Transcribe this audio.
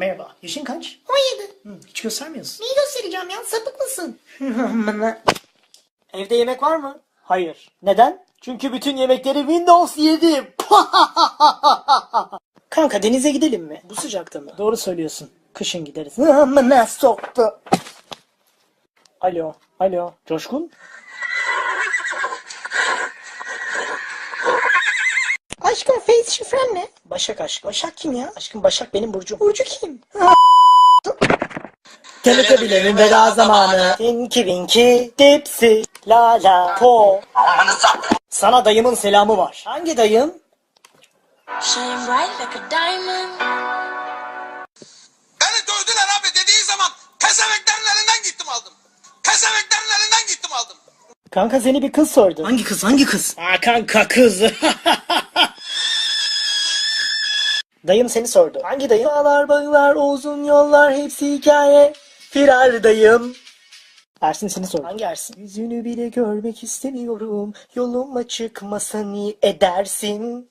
Merhaba. Yaşın kaç? 17. Hı, hiç göstermiyorsun. Neyi göstereceğim ya? Sapık mısın? Evde yemek var mı? Hayır. Neden? Çünkü bütün yemekleri Windows yedim. Kanka denize gidelim mi? Bu sıcakta mı? Doğru söylüyorsun. Kışın gideriz. Amına soktu. Alo. Alo. Coşkun? Aşkım face şifren ne? Başak aşkım. Başak kim ya? Aşkım Başak benim burcum. Burcu kim? Teletebilerin veda zamanı. Tinky Winky, Dipsy, La La, Po. Sana dayımın selamı var. Hangi dayım? Shine bright like a diamond. Beni dövdüler abi dediği zaman keseveklerin elinden gittim aldım. Keseveklerin elinden gittim aldım. Kanka seni bir kız sordu. Hangi kız? Hangi kız? Aa kanka kız. dayım seni sordu. Hangi dayım? Dağlar, bağlar, uzun yollar hepsi hikaye. Firar dayım. Ersin seni sordu. Hangi Ersin? Yüzünü bile görmek istemiyorum. Yoluma çıkmasan iyi edersin.